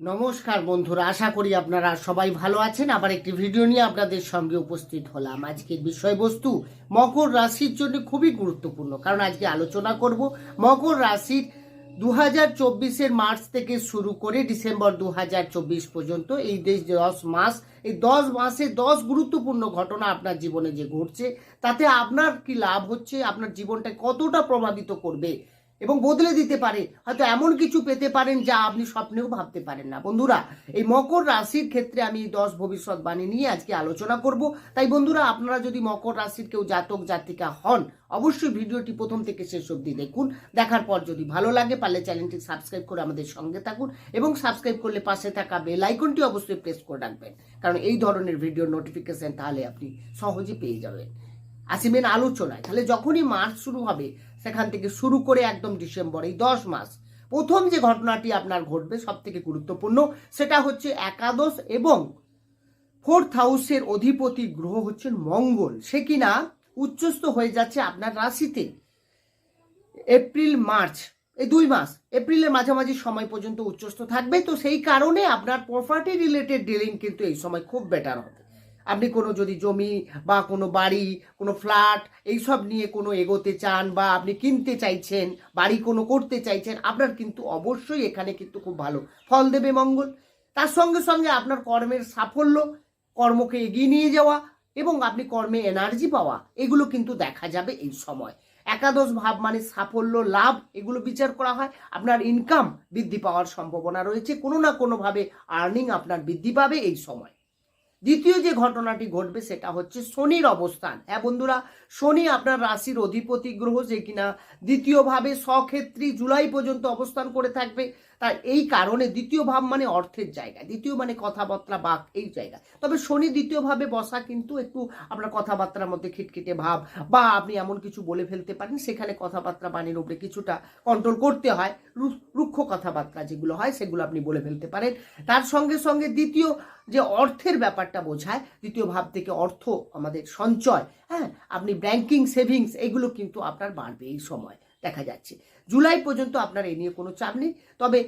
নমস্কার বন্ধুরা, আশা করি আপনারা সবাই ভালো আছেন। আবার একটি ভিডিও নিয়ে আপনাদের সঙ্গে উপস্থিত হলাম। আজকের বিষয়বস্তু, মকর রাশির জন্য খুবই গুরুত্বপূর্ণ, কারণ আজকে আলোচনা করব মকর রাশির দু হাজার চব্বিশের মার্চ থেকে শুরু করে ডিসেম্বর দু হাজার চব্বিশ পর্যন্ত। এই দেশ দশ মাস, এই দশ মাসে দশ গুরুত্বপূর্ণ ঘটনা আপনার জীবনে যে ঘটছে, তাতে আপনার কি লাভ হচ্ছে, আপনার জীবনটা কতটা প্রভাবিত করবে এবং বদলে দিতে পারে। হয়তো এমন কিছু পেতে পারেন যা আপনি স্বপ্নেও ভাবতে পারেন না। বন্ধুরা, এই মকর রাশির ক্ষেত্রে আমি দশ ভবিষ্যৎবাণী নিয়ে আজকে আলোচনা করব। তাই বন্ধুরা, আপনারা যদি মকর রাশির কেউ জাতক, জাতিকা হন, অবশ্যই ভিডিওটি প্রথম থেকে শেষ অবধি দেখুন। দেখার পর যদি ভালো লাগে, পারলে চ্যানেলটি সাবস্ক্রাইব করে আমাদের সঙ্গে থাকুন এবং সাবস্ক্রাইব করলে পাশে থাকা বেল আইকনটি অবশ্যই প্রেস করে রাখবেন। কারণ এই ধরনের ভিডিও নোটিফিকেশন তাহলে আপনি সহজে পেয়ে যাবেন। আসিবেন আলোচনায়। তাহলে যখনই মার্চ শুরু হবে সেখান থেকে শুরু করে একদম ডিসেম্বর, এই দশ মাস। প্রথম যে ঘটনাটি আপনার ঘটবে সব থেকে গুরুত্বপূর্ণ, সেটা হচ্ছে একাদশ এবং ফোর্থ হাউসের অধিপতি গ্রহ হচ্ছেন মঙ্গল। সে কিনা উচ্চস্থ হয়ে যাচ্ছে আপনার রাশিতে। এপ্রিল, মার্চ, এই দুই মাস, এপ্রিলের মাঝামাঝি সময় পর্যন্ত উচ্চস্থ থাকবে। তো সেই কারণে আপনার প্রপার্টি রিলেটেড ডিলিং কিন্তু এই সময় খুব বেটার হবে। আপনি কোনো যদি জমি বা কোনো বাড়ি, কোনো ফ্ল্যাট এইসব নিয়ে কোনো এগোতে চান বা আপনি কিনতে চাইছেন, বাড়ি কোনো করতে চাইছেন, আপনার কিন্তু অবশ্যই এখানে কিন্তু খুব ভালো ফল দেবে মঙ্গল। তার সঙ্গে সঙ্গে আপনার কর্মের সাফল্য, কর্মকে এগিয়ে নিয়ে যাওয়া এবং আপনি কর্মে এনার্জি পাওয়া, এগুলো কিন্তু দেখা যাবে এই সময়। একাদশ ভাব মানে সাফল্য, লাভ, এগুলো বিচার করা হয়। আপনার ইনকাম বৃদ্ধি পাওয়ার সম্ভাবনা রয়েছে। কোনো না কোনোভাবে আর্নিং আপনার বৃদ্ধি পাবে এই সময়। দ্বিতীয় যে ঘটনাটি ঘটবে সেটা হচ্ছে শনির অবস্থান। হ্যাঁ বন্ধুরা, শনি আপনার রাশির অধিপতি গ্রহ যে কিনা দ্বিতীয়ভাবে স্বক্ষেত্রী জুলাই পর্যন্ত অবস্থান করে থাকবে। তার এই কারণে দ্বিতীয় ভাব মানে অর্থের জায়গা, দ্বিতীয় মানে কথাবার্তা বাক এই জায়গা। তবে শনি দ্বিতীয়ভাবে বসা কিন্তু একটু আপনার কথাবার্তার মধ্যে খিটখিটে ভাব বা আপনি এমন কিছু বলে ফেলতে পারেন, সেখানে কথাবার্তা বাণীর উপরে কিছুটা কন্ট্রোল করতে হয় রুক্ষ কথাবার্তা যেগুলো হয় সেগুলো আপনি বলে ফেলতে পারেন। তার সঙ্গে সঙ্গে দ্বিতীয় যে অর্থের ব্যাপারটা বোঝায়, দ্বিতীয় ভাব থেকে অর্থ আমাদের সঞ্চয় হ্যাঁ? আপনি ব্যাংকিং সেভিংস এগুলো কিন্তু আপনার বাড়বে এই সময়, দেখা যাচ্ছে। জুলাই পর্যন্ত আপনার এই নিয়ে কোনো চাপ নেই। তবে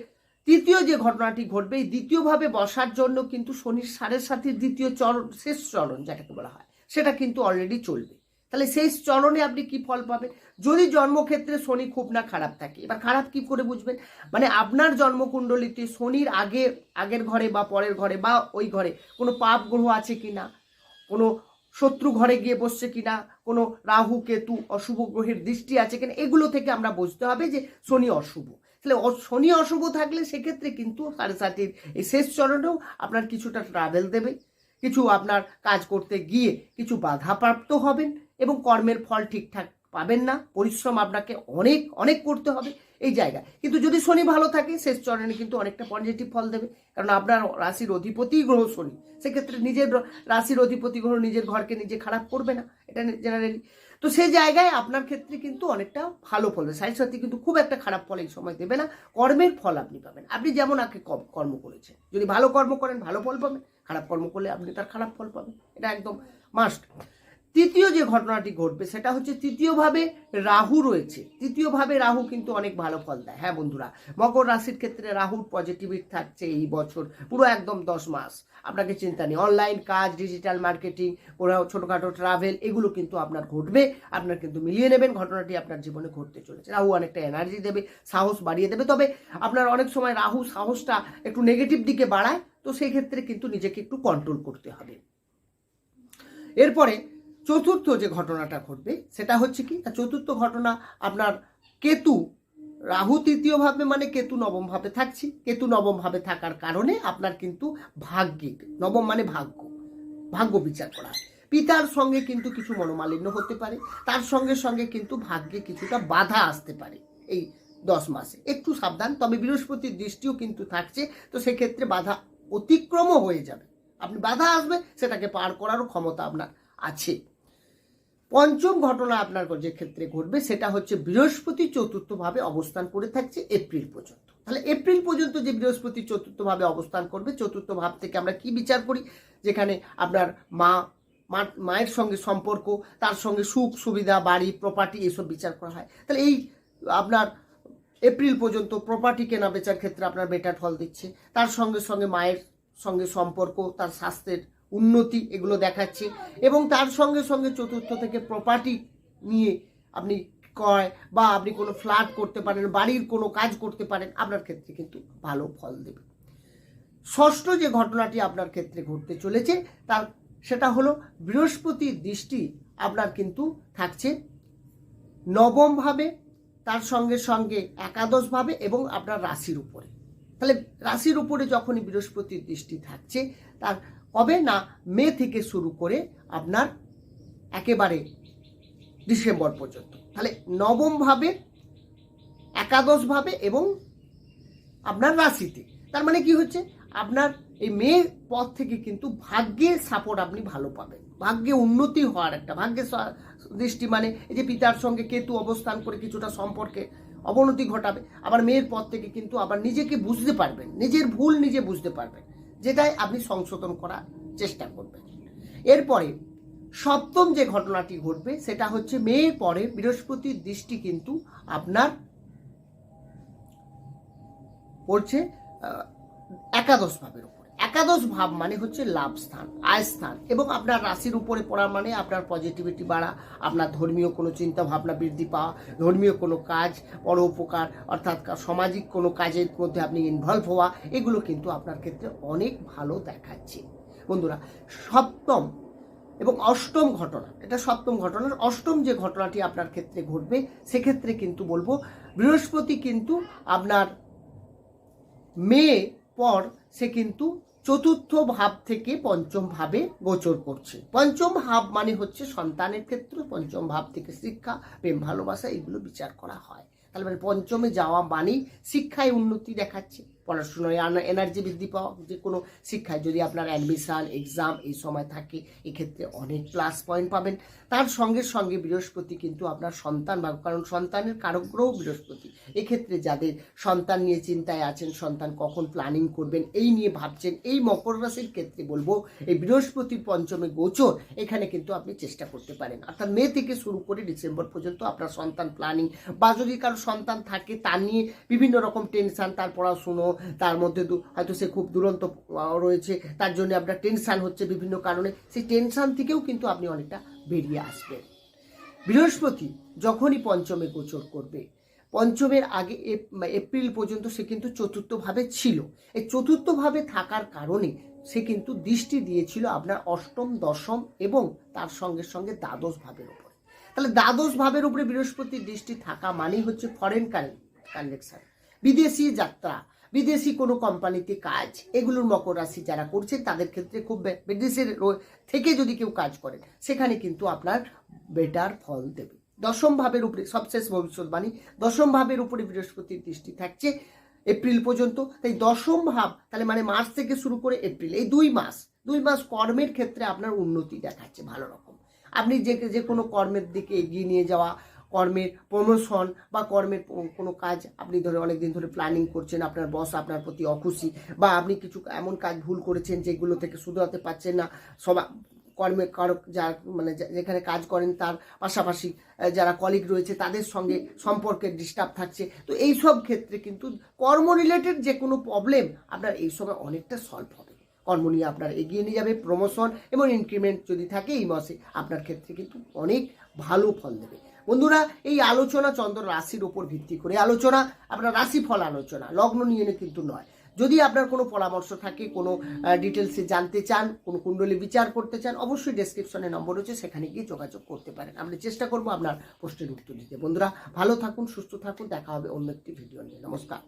তৃতীয় যে ঘটনাটি ঘটবে, এই দ্বিতীয়ভাবে বসার জন্য কিন্তু শনির সাড়ে সাথে দ্বিতীয় চরণ শেষ চরণ যেটাকে বলা হয়, সেটা কিন্তু অলরেডি চলবে। তাহলে শেষ চরণে আপনি কি ফল পাবেন? যদি জন্মক্ষেত্রে শনি খুব না খারাপ থাকে, এবার খারাপ কি করে বুঝবেন? মানে আপনার জন্মকুণ্ডলিতে শনির আগে, আগের ঘরে বা পরের ঘরে বা ওই ঘরে কোনো পাপ গ্রহ আছে কি না কোনো শত্রু ঘরে গিয়ে বসছে কিনা, কোনো রাহু, কেতু, অশুভ গ্রহের দৃষ্টি আছে কিনা, এগুলো থেকে আমরা বুঝতে হবে যে শনি অশুভ। তাহলে শনি অশুভ থাকলে সেক্ষেত্রে কিন্তু সাড়ে সাতির এই শেষ চরণেও আপনার কিছুটা ট্রাভেল দেবে। কিছু আপনার কাজ করতে গিয়ে কিছু বাধাপ্রাপ্ত হবেন এবং কর্মের ফল ঠিকঠাক পাবেন না। পরিশ্রম আপনাকে অনেক অনেক করতে হবে। এই জায়গায়। কিন্তু যদি শনি ভালো থাকে, শেষ চরণে কিন্তু অনেকটা পজিটিভ ফল দেবে। কারণ আপনার রাশির অধিপতি গ্রহ শনি। সেক্ষেত্রে নিজের রাশির অধিপতি গ্রহ নিজের ঘরকে নিজে খারাপ করবে না। এটা জেনারেলি তো সেই জায়গায় আপনার ক্ষেত্রে কিন্তু অনেকটা ভালো ফল দেবে। সাড়ে সাথে কিন্তু খুব একটা খারাপ ফল এই সময় দেবে না। কর্মের ফল আপনি পাবেন। আপনি যেমন আগে কর্ম করেছেন। যদি ভালো কর্ম করেন, ভালো ফল পাবেন। খারাপ কর্ম করলে আপনি তার খারাপ ফল পাবেন। এটা একদম মাস্ট তৃতীয় যে ঘটনাটি ঘটবে, সেটা হচ্ছে তৃতীয়ভাবে রাহু রয়েছে। তৃতীয়ভাবে রাহু কিন্তু অনেক ভালো ফল দেয়। হ্যাঁ বন্ধুরা, মকর রাশির ক্ষেত্রে রাহুর পজিটিভিটি থাকছে এই বছর, পুরো একদম দশ মাস। আপনাকে চিন্তা নেই অনলাইন কাজ ডিজিটাল মার্কেটিং পুরো ছোটোখাটো ট্রাভেল এগুলো কিন্তু আপনার ঘটবে, আপনার কিন্তু মিলিয়ে নেবেন, ঘটনাটি আপনার জীবনে ঘটতে চলেছে। রাহু অনেকটা এনার্জি দেবে, সাহস বাড়িয়ে দেবে। তবে আপনার অনেক সময় রাহু সাহসটা একটু নেগেটিভ দিকে বাড়ায়, তো সেই ক্ষেত্রে কিন্তু নিজেকে একটু কন্ট্রোল করতে হবে। এরপরে চতুর্থ যে ঘটনাটা ঘটবে, সেটা হচ্ছে কি? চতুর্থ ঘটনা আপনার কেতু, রাহু তৃতীয় ভাবে মানে কেতু নবম ভাবে থাকছি। কেতু নবম ভাবে থাকার কারণে আপনার কিন্তু ভাগ্যিক নবম মানে ভাগ্য ভাগ্য বিচার করা। পিতার সঙ্গে কিন্তু কিছু মনোমালিন্য হতে পারে, তার সঙ্গে সঙ্গে কিন্তু ভাগ্যে কিছুটা বাধা আসতে পারে এই দশ মাসে। একটু সাবধান, তবে বৃহস্পতির দৃষ্টিও কিন্তু থাকছে, তো সেক্ষেত্রে বাধা অতিক্রমও হয়ে যাবে। আপনি বাধা আসবে, সেটাকে পার করারও ক্ষমতা আপনার আছে। পঞ্চম ঘটনা আপনার যে ক্ষেত্রে ঘটবে, সেটা হচ্ছে বৃহস্পতি চতুর্থভাবে অবস্থান করে থাকছে এপ্রিল পর্যন্ত। তাহলে এপ্রিল পর্যন্ত যে বৃহস্পতি চতুর্থভাবে অবস্থান করবে চতুর্থ ভাব থেকে আমরা কি বিচার করি? যেখানে আপনার মা মায়ের সঙ্গে সম্পর্ক, তার সঙ্গে সুখ, সুবিধা, বাড়ি প্রপার্টি এসব বিচার করা হয়। তাহলে এই আপনার এপ্রিল পর্যন্ত প্রপার্টি কেনা বেচার ক্ষেত্রে আপনার বেটার ফল দিচ্ছে। তার সঙ্গে সঙ্গে মায়ের সঙ্গে সম্পর্ক, তার স্বাস্থ্যের উন্নতি এগুলো দেখাচ্ছে এবং তার সঙ্গে সঙ্গে চতুর্থ থেকে প্রপার্টি নিয়ে আপনি ক্রয় বা আপনি কোনো ফ্ল্যাট করতে পারেন, বাড়ির কোনো কাজ করতে পারেন, আপনার ক্ষেত্রে কিন্তু ভালো ফল দেবে। ষষ্ঠ যে ঘটনাটি আপনার ক্ষেত্রে ঘটতে চলেছে, তার সেটা হলো বৃহস্পতির দৃষ্টি আপনার কিন্তু থাকছে নবমভাবে তার সঙ্গে সঙ্গে একাদশভাবে এবং আপনার রাশির উপরে। তাহলে রাশির উপরে যখনই বৃহস্পতির দৃষ্টি থাকছে, তার কবে না মে থেকে শুরু করে আপনার একেবারে ডিসেম্বর পর্যন্ত। তাহলে নবমভাবে একাদশভাবে এবং আপনার রাশিতে। তার মানে কি হচ্ছে? আপনার এই মেয়ের পথ থেকে কিন্তু ভাগ্যের সাপোর্ট আপনি ভালো পাবেন। ভাগ্যে উন্নতি হওয়ার একটা ভাগ্যের দৃষ্টি মানে এই যে পিতার সঙ্গে কেতু অবস্থান করে কিছুটা সম্পর্কে অবনতি ঘটাবে, আবার মেয়ের পথ থেকে কিন্তু আবার নিজেকে বুঝতে পারবেন, নিজের ভুল নিজে বুঝতে পারবেন। যেটাই আপনি সংশোধন করার চেষ্টা করবেন। এরপরে, সপ্তম যে ঘটনাটি ঘটবে, সেটা হচ্ছে মেয়ের পরে বৃহস্পতির দৃষ্টি কিন্তু আপনার পড়ছে একাদশ ভাবের একাদশ ভাব মানে হচ্ছে লাভ স্থান, আয় স্থান। এবং আপনার রাশির উপরে পড়া মানে আপনার পজিটিভিটি বাড়া, আপনার ধর্মীয় কোনো চিন্তা ভাবনা বৃদ্ধি পাওয়া, ধর্মীয় কোনো কাজ পরোপকার, অর্থাৎ সামাজিক কোনো কাজের মধ্যে আপনি ইনভলভ হওয়া, এগুলো কিন্তু আপনার ক্ষেত্রে অনেক ভালো দেখাচ্ছে। বন্ধুরা, সপ্তম এবং অষ্টম ঘটনা, এটা সপ্তম ঘটনা অষ্টম যে ঘটনাটি আপনার ক্ষেত্রে ঘটবে, সেক্ষেত্রে কিন্তু বলব, বৃহস্পতি কিন্তু আপনার মেয়ে পর সে কিন্তু চতুর্থ ভাব থেকে পঞ্চম ভাবে গোচর করছে। পঞ্চম ভাব মানে হচ্ছে সন্তানের ক্ষেত্রে, পঞ্চম ভাব থেকে শিক্ষা, প্রেম, ভালোবাসা, এগুলো বিচার করা হয়। তাহলে মানে পঞ্চমে যাওয়া মানেই শিক্ষায় উন্নতি দেখাচ্ছে। পড়াশোনায় এনার্জি বৃদ্ধি পাওয়া যে কোনো শিক্ষায় যদি আপনার অ্যাডমিশান এক্সাম এই সময় থাকে, এক্ষেত্রে অনেক প্লাস পয়েন্ট পাবেন। তার সঙ্গে সঙ্গে বৃহস্পতি কিন্তু আপনার সন্তান ভাব কারণ সন্তানের কারক গ্রহ বৃহস্পতি। এক্ষেত্রে যাদের সন্তান নিয়ে চিন্তায় আছেন, সন্তান কখন প্ল্যানিং করবেন, এই নিয়ে ভাবছেন, এই মকর রাশির ক্ষেত্রে বলব, এই বৃহস্পতির পঞ্চমে গোচর, এখানে কিন্তু আপনি চেষ্টা করতে পারেন। অর্থাৎ মে থেকে শুরু করে ডিসেম্বর পর্যন্ত আপনার সন্তান প্ল্যানিং বা যদি কারও সন্তান থাকে, তার নিয়ে বিভিন্ন রকম টেনশন তার পড়াশুনো তার মধ্যে হয়তো সে খুব দুরন্ত রয়েছে। তার জন্য আপনার টেনশান হচ্ছে বিভিন্ন কারণে। সেই টেনশন থেকেও কিন্তু আপনি অনেকটা বেরিয়ে আসবেন। বৃহস্পতি যখনই পঞ্চমে গোচর করবে, পঞ্চমের আগে এপ- এপ্রিল পর্যন্ত সে কিন্তু চতুর্থভাবে ছিল। এই চতুর্থভাবে থাকার কারণে সে কিন্তু দৃষ্টি দিয়েছিল আপনার অষ্টম, দশম এবং তার সঙ্গে সঙ্গে দ্বাদশ ভাবের উপরে। তাহলে দ্বাদশ ভাবের উপরে বৃহস্পতির দৃষ্টি থাকা মানেই হচ্ছে ফরেন কারেন্ট কানেকশন বিদেশি যাত্রা বিদেশি কোনো কোম্পানিতে কাজ, এগুলোর মকর রাশি যারা করছে তাদের ক্ষেত্রে খুব বিদেশের থেকে যদি কেউ কাজ করেন, সেখানে কিন্তু আপনার বেটার ফল দেবে। দশম ভাবের উপরে, সবশেষ ভবিষ্যৎবাণী, দশম ভাবের উপরে বৃহস্পতির দৃষ্টি থাকছে এপ্রিল পর্যন্ত। তাই দশম ভাব, তাহলে মানে মার্চ থেকে শুরু করে এপ্রিল, এই দুই মাস দুই মাস কর্মের ক্ষেত্রে আপনার উন্নতি দেখাচ্ছে ভালো রকম। আপনি যে যে কোনো কর্মের দিকে এগিয়ে নিয়ে যাওয়া কর্মের প্রমোশন বা কর্মের কোনো কাজ আপনি ধরে অনেক দিন ধরে প্ল্যানিং করছেন, আপনার বস আপনার প্রতি অখুশি বা আপনি কিছু এমন কাজ ভুল করেছেন যেগুলো থেকে শুধরাতে পারছেন না, সবা, কর্মে কারক যার মানে যেখানে কাজ করেন তার পাশাপাশি যারা কলিগ রয়েছে তাদের সঙ্গে সম্পর্কের ডিস্টার্ব থাকছে। তো এই সব ক্ষেত্রে কিন্তু কর্ম রিলেটেড যে কোনো প্রবলেম আপনার এই সময় অনেকটা সলভ হবে। কর্ম নিয়ে আপনার এগিয়ে নিয়ে যাবে প্রমোশন এবং ইনক্রিমেন্ট যদি থাকে এই মাসে আপনার ক্ষেত্রে কিন্তু অনেক ভালো ফল দেবে। বন্ধুরা, এই আলোচনা চন্দ্র রাশির ওপর ভিত্তি করে আলোচনা, আপনার রাশিফল আলোচনা, লগ্ন নিয়ে কিন্তু নয়। যদি আপনার কোনো পরামর্শ থাকে, কোনো ডিটেলসে জানতে চান, কোনো কুণ্ডলী বিচার করতে চান, অবশ্যই ডেসক্রিপশনে নম্বর রয়েছে, সেখানে গিয়ে যোগাযোগ করতে পারেন। আমরা চেষ্টা করব আপনার প্রশ্নের উত্তর দিতে। বন্ধুরা, ভালো থাকুন, সুস্থ থাকুন, দেখা হবে অন্য একটি ভিডিও নিয়ে। নমস্কার।